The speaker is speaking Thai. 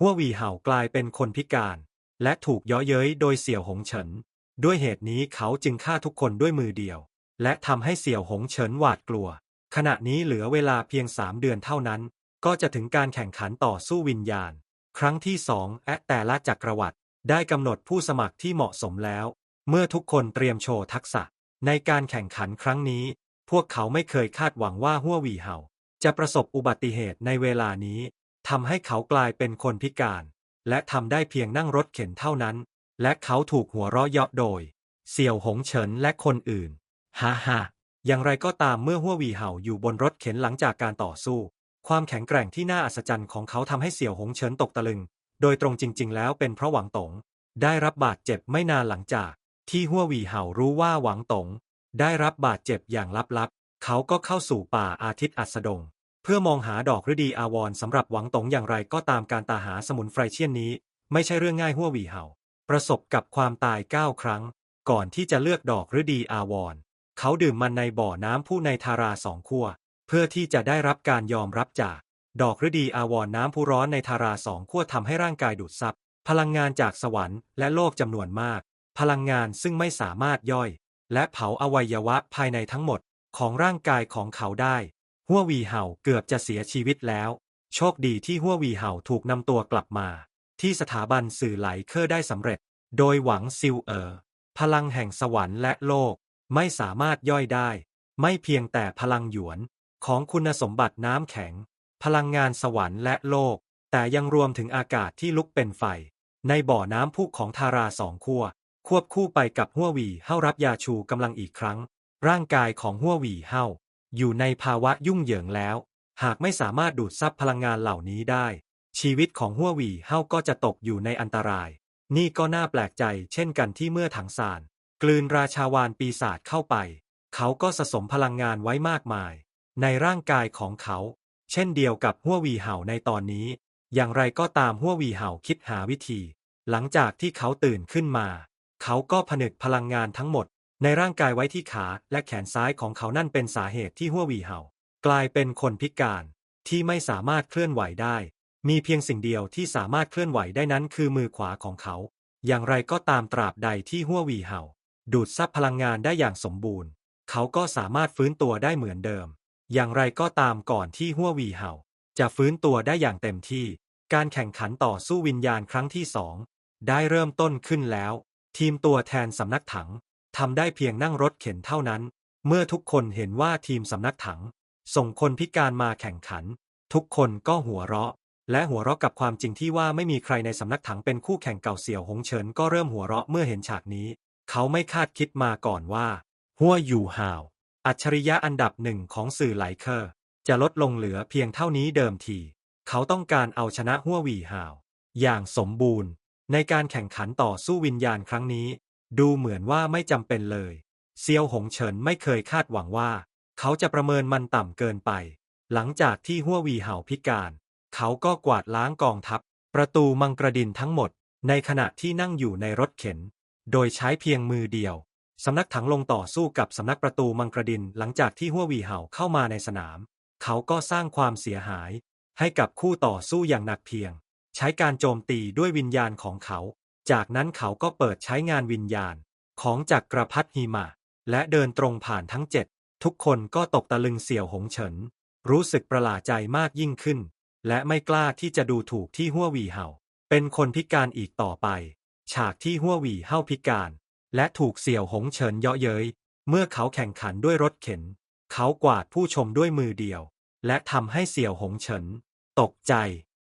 หัววีเห่ากลายเป็นคนพิการ และถูกเย้อเย้ยโดยเสี่ยวหงเฉิน ด้วยเหตุนี้เขาจึงฆ่าทุกคนด้วยมือเดียว และทำให้เสี่ยวหงเฉินหวาดกลัว ขณะนี้เหลือเวลาเพียงสามเดือนเท่านั้น ก็จะถึงการแข่งขันต่อสู้วิญญาณ ครั้งที่สองและแต่ละจักรวรรดิได้กำหนดผู้สมัครที่เหมาะสมแล้ว เมื่อทุกคนเตรียมโชว์ทักษะ ในการแข่งขันครั้งนี้ พวกเขาไม่เคยคาดหวังว่าหัววีเห่าจะประสบอุบัติเหตุในเวลานี้ ทำให้เขากลายเป็นคนพิการ และทำได้เพียงนั่งรถเข็นเท่านั้น และเขาถูกหัวเราะเยาะโดย เสี่ยวหงเฉินและคนอื่นฮ่าฮ่าอย่างไรก็ตามเมื่อหัววีเห่าอยู่บนรถเข็นหลังจากการต่อสู้ ความแข็งแกร่งที่น่าอัศจรรย์ของเขาทำให้เสี่ยวหงเฉินตกตะลึง โดยตรงจริง ๆ แล้วเป็นเพราะหวังตงได้รับบาดเจ็บไม่นานหลังจาก ที่หัววีเห่ารู้ว่าหวังตงได้รับบาดเจ็บอย่างลับๆ เขาก็เข้าสู่ป่าอาทิตย์อัสดง เพื่อมองหาดอกฤดีอาวรสำหรับหวังตงอย่างไรก็ตามการตาหาสมุนไพรเช่นนี้ ไม่ใช่เรื่องง่ายหัวหวีเห่า ประสบกับความตายเก้าครั้ง ก่อนที่จะเลือกดอกฤดีอาวรเขาดื่มมันในบ่อน้ำผู้ในทาราสองขั้วเพื่อที่จะได้รับการยอมรับจาก ดอกฤดีอาวรน้ำผู้ร้อนในทาราสองขั้วทำให้ร่างกายดูดซับพลังงานจากสวรรค์และโลกจำนวนมาก พลังงานซึ่งไม่สามารถย่อย และเผาอวัยวะภายในทั้งหมดของร่างกายของเขาได้ หัววีเห่าเกือบจะเสียชีวิตแล้ว โชคดีที่หัววีเห่าถูกนำตัวกลับมา ที่สถาบันสื่อไหลเคอร์ได้สำเร็จ โดยหวังซิวเอ๋อพลังแห่งสวรรค์และโลกไม่สามารถย่อยได้ ไม่เพียงแต่พลังหยวน ของคุณสมบัติน้ำแข็ง พลังงานสวรรค์และโลก แต่ยังรวมถึงอากาศที่ลุกเป็นไฟ ในบ่อน้ำพุของทาราสองขั้วควบคู่ไปกับหัววีเฮ้ารับยาชูกำลังอีกครั้ง ร่างกายของหัววีเฮ้า อยู่ในภาวะยุ่งเหยิงแล้ว หากไม่สามารถดูดซับพลังงานเหล่านี้ได้ ชีวิตของหัววีเฮาก็จะตกอยู่ในอันตราย นี่ก็น่าแปลกใจเช่นกันที่เมื่อถังซาน กลืนราชาวานปีศาจเข้าไป เขาก็สะสมพลังงานไว้มากมาย ในร่างกายของเขา เช่นเดียวกับหัววีเห่าในตอนนี้ อย่างไรก็ตามหัววีเห่าคิดหาวิธี หลังจากที่เขาตื่นขึ้นมา เขาก็ผนึกพลังงานทั้งหมด ในร่างกายไว้ที่ขาและแขนซ้ายของเขานั่นเป็นสาเหตุที่หัววีเห่ากลายเป็นคนพิการที่ไม่สามารถเคลื่อนไหวได้ มีเพียงสิ่งเดียวที่สามารถเคลื่อนไหวได้นั้นคือมือขวาของเขา อย่างไรก็ตามตราบใดที่หัววีเห่า ดูดซับพลังงานได้อย่างสมบูรณ์ เขาก็สามารถฟื้นตัวได้เหมือนเดิม อย่างไรก็ตามก่อนที่หัววีเห่า จะฟื้นตัวได้อย่างเต็มที่ การแข่งขันต่อสู้วิญญาณครั้งที่สองได้เริ่มต้นขึ้นแล้ว ทีมตัวแทนสำนักถัง ทำได้เพียงนั่งรถเข็นเท่านั้น เมื่อทุกคนเห็นว่าทีมสำนักถัง ส่งคนพิการมาแข่งขัน ทุกคนก็หัวเราะ และหัวเราะกับความจริงที่ว่าไม่มีใครในสำนักถังเป็นคู่แข่งเก่าเสี่ยวหงเฉินก็เริ่มหัวเราะเมื่อเห็นฉากนี้ เขาไม่คาดคิดมาก่อนว่า หัวอยู่ห่าว อัจฉริยะอันดับหนึ่งของสื่อไหลเคอร์ จะลดลงเหลือเพียงเท่านี้เดิมที เขาต้องการเอาชนะหัวหวีห่าว อย่างสมบูรณ์ ในการแข่งขันต่อสู้วิญญาณครั้งนี้ ดูเหมือนว่าไม่จำเป็นเลย เซียวหงเฉินไม่เคยคาดหวังว่า เขาจะประเมินมันต่ำเกินไป หลังจากที่หัววีเห่าพิการ เขาก็กวาดล้างกองทัพ ประตูมังกรดินทั้งหมด ในขณะที่นั่งอยู่ในรถเข็น โดยใช้เพียงมือเดียว สำนักถังลงต่อสู้กับสำนักประตูมังกรดินหลังจากที่หัววีเห่าเข้ามาในสนาม เขาก็สร้างความเสียหาย ให้กับคู่ต่อสู้อย่างหนักเพียง ใช้การโจมตีด้วยวิญญาณของเขา จากนั้นเขาก็เปิดใช้งานวิญญาณ ของจักรพรรดิหิมะ และเดินตรงผ่านทั้งเจ็ด ทุกคนก็ตกตะลึงเสี่ยวหงเฉิน รู้สึกประหลาดใจมากยิ่งขึ้น และไม่กล้าที่จะดูถูกที่หัววีเห่า เป็นคนพิการอีกต่อไป ฉากที่หัววีเห่าพิการ และถูกเสี่ยวหงเฉินเยาะเย้ย เมื่อเขาแข่งขันด้วยรถเข็น เขากวาดผู้ชมด้วยมือเดียว และทำให้เสี่ยวหงเฉิน ตกใจ